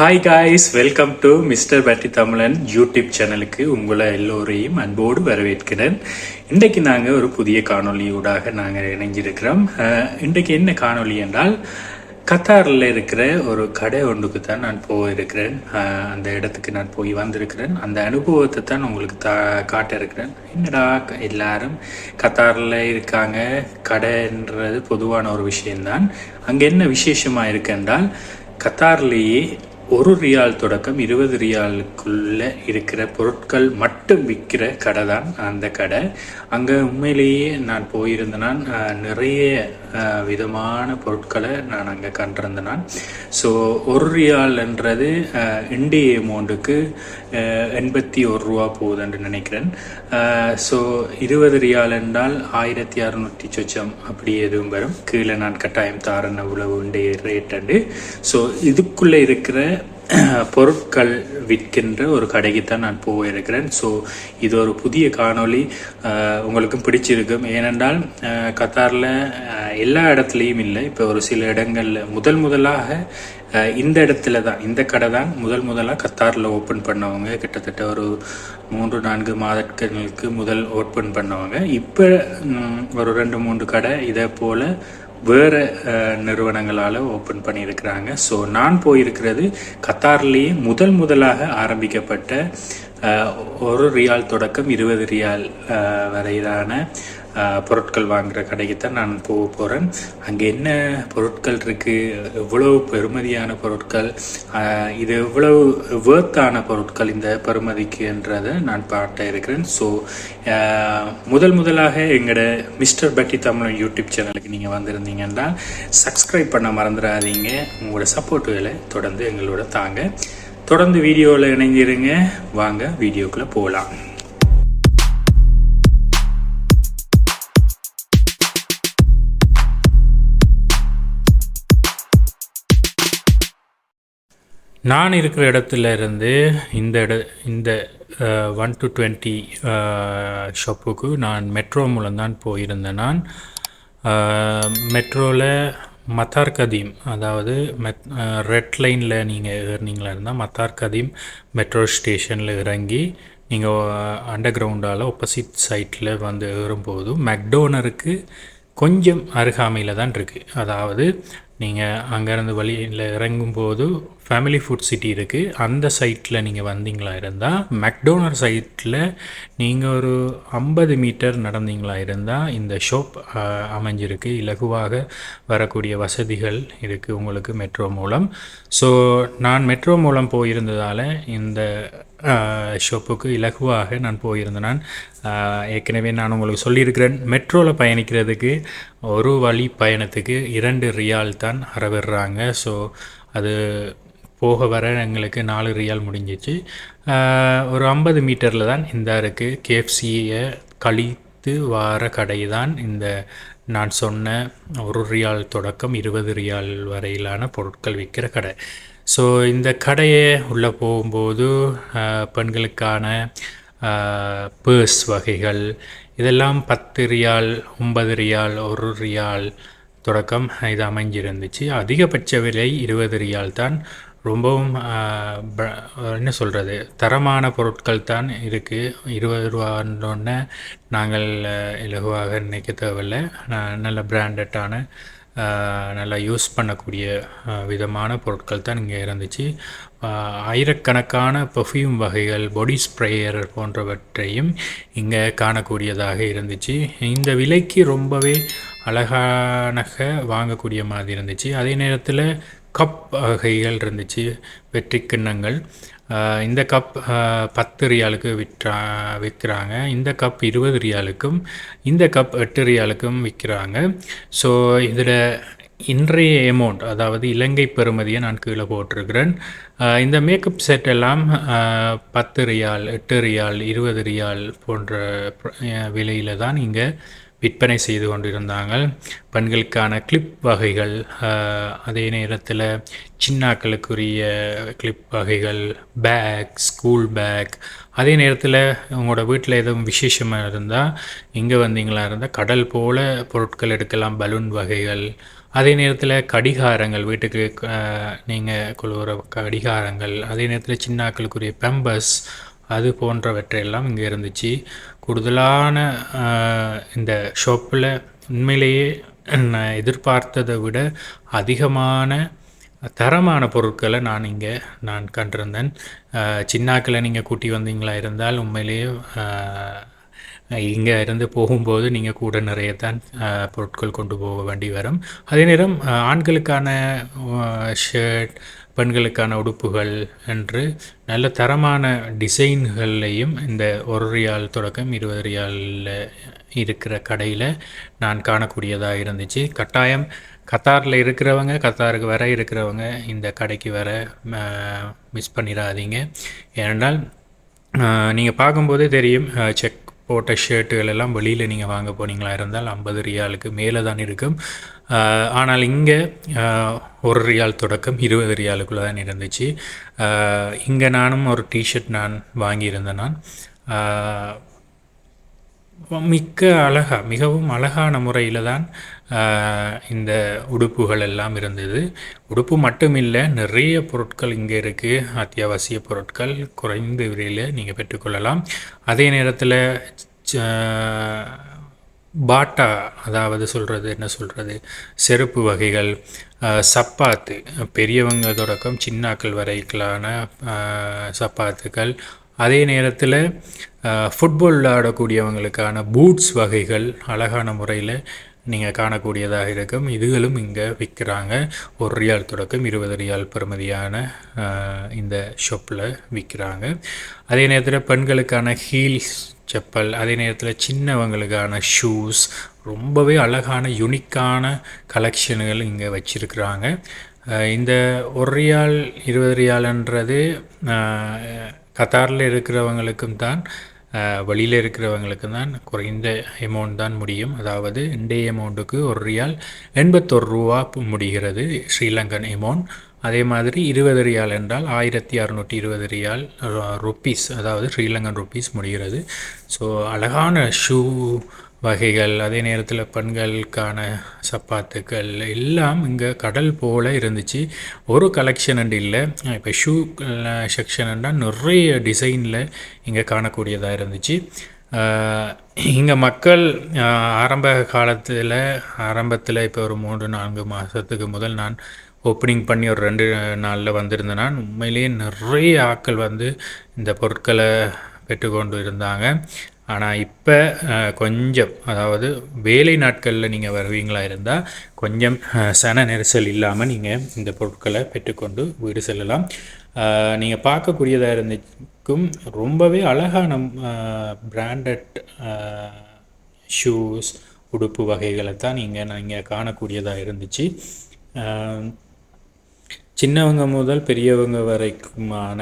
Hi guys welcome to mister Petti Tamilan YouTube சேனலுக்கு உங்களை எல்லோரையும் அன்போடு வரவேற்கிறேன். இன்றைக்கு நாங்கள் ஒரு புதிய காணொளியூடாக நாங்கள் இணைஞ்சிருக்கிறோம். இன்றைக்கு என்ன காணொளி என்றால் கத்தாரில் இருக்கிற ஒரு கடை ஒன்றுக்கு தான் நான் போயிருக்கிறேன். அந்த இடத்துக்கு நான் போய் வந்திருக்கிறேன். அந்த அனுபவத்தை தான் உங்களுக்கு தா காட்ட இருக்கிறேன். என்னடா க- எல்லாரும் கத்தாரில் இருக்காங்க கடைன்றது பொதுவான ஒரு விஷயம்தான். அங்கே என்ன விசேஷமாக இருக்கு என்றால் கத்தார்லேயே ஒரு ரியால் தொடக்கம் இருபது ரியாலுக்குள்ள இருக்கிற பொருட்கள் மட்டும் விற்கிற கடை தான் அந்த கடை. அங்கே உண்மையிலேயே நான் போயிருந்தேன் நிறைய விதமான பொருட்களை நான் அங்கே கண்டிருந்தேன் ஸோ ஒரு ரியால்ன்றது இண்டிய அமௌண்ட்டுக்கு எண்பத்தி ஒரு ரூபா போகுதுன்னு நினைக்கிறேன். ஸோ இருபது ரியால் என்றால் ஆயிரத்தி அறுநூற்றி சொச்சம். அப்படி எதுவும் வரும். கீழே நான் கட்டாயம் தாரன் அவ்வளவு உடைய ரேட் அண்டு ஸோ இதுக்குள்ளே இருக்கிற பொருட்கள் விற்கின்ற ஒரு கடைக்கு தான் நான் போயிருக்கிறேன். ஸோ இது ஒரு புதிய காணொளி. உங்களுக்கும் பிடிச்சிருக்கும். ஏனென்றால் கத்தாரில் எல்லா இடத்துலையும் இல்லை. இப்போ ஒரு சில இடங்களில் முதல் முதலாக இந்த இடத்துல தான் இந்த கடை தான் முதல் முதலாக கத்தாரில் ஓப்பன் பண்ணவங்க. கிட்டத்தட்ட ஒரு மூன்று நான்கு மாதங்களுக்கு முதல் ஓப்பன் பண்ணவங்க. இப்போ ஒரு ரெண்டு மூன்று கடை இதே போல் வேறு நிறுவனங்களால் ஓப்பன் பண்ணியிருக்கிறாங்க. ஸோ நான் போயிருக்கிறது கத்தார்லேயே முதல் முதலாக ஆரம்பிக்கப்பட்ட அஹ், ஒரு ரியால் தொடக்கம் இருபது ரியால் வரையிலான பொருட்கள் வாங்குகிற கடைக்கு தான் நான் போக போகிறேன் அங்கே என்ன பொருட்கள் இருக்குது எவ்வளவு பெருமதியான பொருட்கள்? இது எவ்வளவு வேர்த்தான பொருட்கள் இந்த பெருமதிக்குன்றதை நான் பார்த்து இருக்கிறேன். ஸோ முதல் முதலாக எங்களோட மிஸ்டர் பட்டி தமிழன் யூடியூப் சேனலுக்கு நீங்கள் வந்திருந்தீங்கன்னா சப்ஸ்கிரைப் பண்ண மறந்துடாதீங்க உங்களோட சப்போர்ட்டுகளை தொடர்ந்து எங்களோட தாங்க. தொடர்ந்து வீடியோவில் இணைஞ்சிருங்க வாங்க வீடியோக்குள்ளே போகலாம் நான் இருக்கிற இடத்துல இருந்து இந்த இட இந்த ஒன் டு டுவெண்ட்டி ஷாப்புக்கு நான் மெட்ரோ மூலம்தான் போயிருந்தேன் நான். மெட்ரோவில் மத்தார் கதீம் அதாவது மெத் ரெட் லைனில் நீங்கள் ஏறினீங்களா இருந்தால் மத்தார் கதீம் மெட்ரோ ஸ்டேஷனில் இறங்கி நீங்கள் அண்டர் கிரவுண்டால் ஆப்போசிட் சைட்டில் வந்து ஏறும்போது மெக்டோனருக்கு கொஞ்சம் அருகாமையில் தான் இருக்குது அதாவது நீங்கள் அங்கேருந்து வழியில் இறங்கும்போது ஃபேமிலி ஃபுட் சிட்டி இருக்குது அந்த சைட்டில் நீங்கள் வந்தீங்களா இருந்தால் மெக்டோனர் சைட்டில் நீங்கள் ஒரு ஐம்பது மீட்டர் நடந்தீங்களா இருந்தால் இந்த ஷாப் அமைஞ்சிருக்கு. இலகுவாக வரக்கூடிய வசதிகள் இருக்குது உங்களுக்கு மெட்ரோ மூலம். ஸோ நான் மெட்ரோ மூலம் போயிருந்ததால் இந்த ஷாப்புக்கு இலகுவாக நான் போயிருந்தேன் நான். ஏற்கனவே நான் உங்களுக்கு சொல்லியிருக்கிறேன் மெட்ரோவில் பயணிக்கிறதுக்கு ஒரு வழி பயணத்துக்கு இரண்டு ரியால் தான் அறவிடுறாங்க. ஸோ அது போக வர எங்களுக்கு நாலு ரியால் முடிஞ்சிச்சு. ஒரு ஐம்பது மீட்டரில் தான் இந்த இருக்குது கேஎஃப்சியை கழித்து வார கடை தான் இந்த நான் சொன்ன ஒரு ரியால் தொடக்கம் இருபது ரியால் வரையிலான பொருட்கள் விற்கிற கடை. ஸோ இந்த கடையை உள்ளே போகும்போது பெண்களுக்கான பேர்ஸ் வகைகள். இதெல்லாம் பத்து ரியால் ஒன்பது ரியால் ஒரு ரியால் தொடக்கம் இது அமைஞ்சிருந்துச்சு. அதிகபட்ச விலை இருபது ரியால் தான். ரொம்பவும் என்ன சொல்கிறது தரமான பொருட்கள் தான் இருக்குது இருபது ரூபான்னொன்னே நாங்கள் இலகுவாக நினைக்க தேவையில்லை. நல்ல பிராண்டட்டான நல்லா யூஸ் பண்ணக்கூடிய விதமான பொருட்கள் தான் இங்கே இருந்துச்சு. ஆயிரக்கணக்கான பெர்ஃப்யூம் வகைகள் பாடி ஸ்ப்ரேயர் போன்றவற்றையும் இங்கே காணக்கூடியதாக இருந்துச்சு. இந்த விலைக்கு ரொம்பவே அழகானக வாங்கக்கூடிய மாதிரி இருந்துச்சு. அதே நேரத்தில் கப் வகைகள் இருந்துச்சு வெற்றி கிண்ணங்கள். இந்த கப் பத்து ரியாலுக்கு விற்றா விற்கிறாங்க. இந்த கப் இருபது ரியாலுக்கும் இந்த கப் எட்டு ரியாலுக்கும் விற்கிறாங்க. ஸோ இதில் இன்றைய அமௌண்ட் அதாவது இலங்கை பெறுமதியை நான் கீழே போட்டிருக்கிறேன். இந்த மேக்கப் செட் எல்லாம் பத்து ரியால் எட்டு ரியால் இருபது ரியால் போன்ற விலையில் தான் இங்கே விற்பனை செய்து கொண்டிருந்தாங்க பெண்களுக்கான கிளிப் வகைகள் அதே நேரத்தில் சின்னாக்களுக்குரிய கிளிப் வகைகள் பேக் ஸ்கூல் பேக் அதே நேரத்தில் உங்களோட வீட்டில் எதுவும் விசேஷமாக இருந்தால் இங்கே வந்தீங்களா இருந்தால் கடல் போல் பொருட்கள் எடுக்கலாம் பலூன் வகைகள். அதே நேரத்தில் கடிகாரங்கள் வீட்டுக்கு நீங்கள் கொள்கிற கடிகாரங்கள் அதே நேரத்தில் சின்னாக்களுக்குரிய பெம்பஸ் அது போன்றவற்றையெல்லாம் இங்கே இருந்துச்சு. கூடுதலான இந்த ஷாப்பில் உண்மையிலேயே நான் எதிர்பார்த்ததை விட அதிகமான தரமான பொருட்களை நான் இங்கே நான் கண்டிருந்தேன். சின்னாக்களை நீங்கள் கூட்டி வந்தீங்களா இருந்தால் உண்மையிலேயே இங்கே இருந்து போகும்போது நீங்கள் கூட நிறைய தான் பொருட்கள் கொண்டு போக வேண்டி வரும். அதே நேரம் ஆண்களுக்கான ஷர்ட் பெண்களுக்கான உடுப்புகள் என்று நல்ல தரமான டிசைன்கள்லையும் இந்த ஒரு ரியால் தொடக்கம் இருபது ரியாலில் இருக்கிற கடையில் நான் காணக்கூடியதாக இருந்துச்சு. கட்டாயம் கத்தாரில் இருக்கிறவங்க கத்தாருக்கு வர இருக்கிறவங்க இந்த கடைக்கு வர மிஸ் பண்ணிடாதீங்க ஏனென்றால் நீங்கள் பார்க்கும்போதே தெரியும் செக் போட்ட ஷர்ட்டுகள் எல்லாம் வெளியில் நீங்கள் வாங்க போனீங்களா இருந்தால் ஐம்பது ரியாலுக்கு மேலே தான் இருக்கும். ஆனால் இங்கே ஒரு ரியால் தொடக்கம் இருபது ரியாலுக்குள்ளே தான் இருந்துச்சு. இங்கே நானும் ஒரு டிஷர்ட் நான் வாங்கியிருந்தேன் நான். மிக்க அழகாக மிகவும் அழகான முறையில் தான் இந்த உடுப்புகள் எல்லாம் இருந்தது. உடுப்பு மட்டும் இல்லை நிறைய பொருட்கள் இங்கே இருக்குது அத்தியாவசிய பொருட்கள் குறைந்த விலையில் நீங்கள் பெற்றுக்கொள்ளலாம் அதே நேரத்தில் பாட்டா அதாவது சொல்கிறது என்ன சொல்கிறது செருப்பு வகைகள் சப்பாத்து. பெரியவங்க தொடக்கம் சின்னாக்கள் வரைக்கலான சப்பாத்துக்கள் அதே நேரத்தில் ஃபுட்பால் ஆடக்கூடியவங்களுக்கான பூட்ஸ் வகைகள் அழகான முறையில் நீங்கள் காணக்கூடியதாக இருக்கும். இதுகளும் இங்கே விற்கிறாங்க ஒரு ரியால் தொடக்கம் இருபது ரியால் பெறுமதியான இந்த ஷாப்பில் விற்கிறாங்க அதே நேரத்தில் பெண்களுக்கான ஹீல்ஸ் செப்பல் அதே நேரத்தில் சின்னவங்களுக்கான ஷூஸ் ரொம்பவே அழகான யுனிக்கான கலெக்ஷன்கள் இங்கே வச்சுருக்குறாங்க. இந்த ஒரு ரியால் இருபது ரியால்ன்றது கத்தாரில் இருக்கிறவங்களுக்கும் தான் வெளியில் இருக்கிறவங்களுக்கு தான் குறைந்த அமௌண்ட் தான் முடியும். அதாவது இன்றைய அமௌண்ட்டுக்கு ஒரு ரியால் எண்பத்தொரு ரூபா முடிகிறது ஸ்ரீலங்கன் அமௌண்ட் அதே மாதிரி இருபது ரியால் என்றால் ஆயிரத்தி அறநூற்றி இருபது ரியால் ருப்பீஸ் அதாவது ஸ்ரீலங்கன் ருப்பீஸ் முடிகிறது. ஸோ அழகான ஷூ வகைகள் அதே நேரத்தில் பெண்களுக்கான சப்பாத்துக்கள் எல்லாம் இங்கே கடல் போல் இருந்துச்சு. ஒரு கலெக்ஷன் அண்டு இல்லை. இப்போ ஷூ செக்ஷன்னா நிறைய டிசைனில் இங்கே காணக்கூடியதாக இருந்துச்சு. இங்கே மக்கள் ஆரம்ப காலத்தில் ஆரம்பத்தில் இப்போ ஒரு மூன்று நான்கு மாதத்துக்கு முதல் நான் ஓப்பனிங் பண்ணி ஒரு ரெண்டு நாளில் வந்திருந்தேன் நான். உண்மையிலேயே நிறைய ஆட்கள் வந்து இந்த பொருட்களை பெற்றுக்கொண்டு இருந்தாங்க. ஆனால் இப்போ கொஞ்சம் அதாவது வேலை நாட்களில் நீங்கள் வருவீங்களா இருந்தால் கொஞ்சம் சன நெரிசல் இல்லாமல் நீங்கள் இந்த பொருட்களை பெற்றுக்கொண்டு வீடு செல்லலாம். நீங்கள் பார்க்கக்கூடியதாக இருந்துக்கும் ரொம்பவே அழகான பிராண்டட் ஷூஸ் உடுப்பு வகைகளை தான் நீங்கள் நீங்கள் காணக்கூடியதாக இருந்துச்சு. சின்னவங்க முதல் பெரியவங்க வரைக்குமான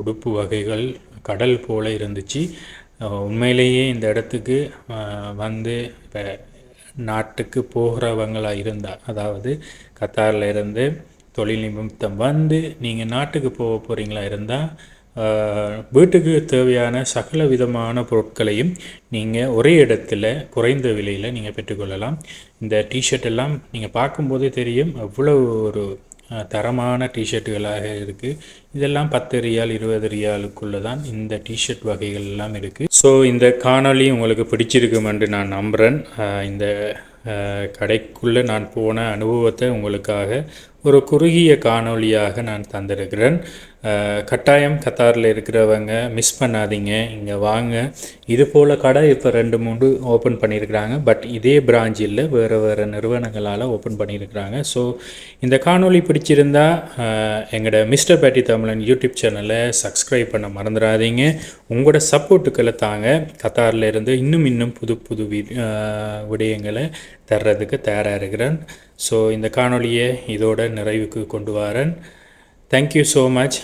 உடுப்பு வகைகள் கடல் போல இருந்துச்சு. உண்மையிலேயே இந்த இடத்துக்கு வந்து இப்போ நாட்டுக்கு போகிறவங்களாக இருந்தால் அதாவது கத்தாரில் இருந்து தொழில் நிமித்தம் வந்து நீங்கள் நாட்டுக்கு போக போகிறீங்களா இருந்தால் வீட்டுக்கு தேவையான சகல விதமான பொருட்களையும் நீங்கள் ஒரே இடத்துல குறைந்த விலையில் நீங்கள் பெற்றுக்கொள்ளலாம் இந்த டிஷர்ட் எல்லாம் நீங்கள் பார்க்கும்போதே தெரியும் அவ்வளோ ஒரு தரமான டிஷர்ட்டுகளாக இருக்குது இதெல்லாம் பத்து ரியால் இருபது ரியாலுக்குள்ளே தான் இந்த டிஷர்ட் வகைகள் எல்லாம் இருக்குது ஸோ இந்த காணொலி உங்களுக்கு பிடிச்சிருக்கும் என்று நான் நம்புகிறேன் இந்த கடைக்குள்ளே நான் போன அனுபவத்தை உங்களுக்காக ஒரு குறுகிய காணொளியாக நான் தந்திருக்கிறேன். கட்டாயம் கத்தாரில் இருக்கிறவங்க மிஸ் பண்ணாதீங்க. இங்கே வாங்க. இது போல் கடை இப்போ ரெண்டு மூணு ஓப்பன் பண்ணியிருக்கிறாங்க. பட் இதே பிரான்ச் இல்லை வேறு வேறு நிறுவனங்களால் ஓப்பன் பண்ணியிருக்கிறாங்க. ஸோ இந்த காணொளி பிடிச்சிருந்தா எங்களோட மிஸ்டர் பேட்டி தமிழன் யூடியூப் சேனலை சப்ஸ்கிரைப் பண்ண மறந்துடாதீங்க. உங்களோட சப்போர்ட்டுக்களை தாங்க கத்தாரில் இருந்து இன்னும் இன்னும் புது புது விடயங்களை தர்றதுக்கு தயாராக இருக்கிறேன். ஸோ இந்த காணொலியை இதோட நிறைவுக்கு கொண்டு வரேன். Thank you so much.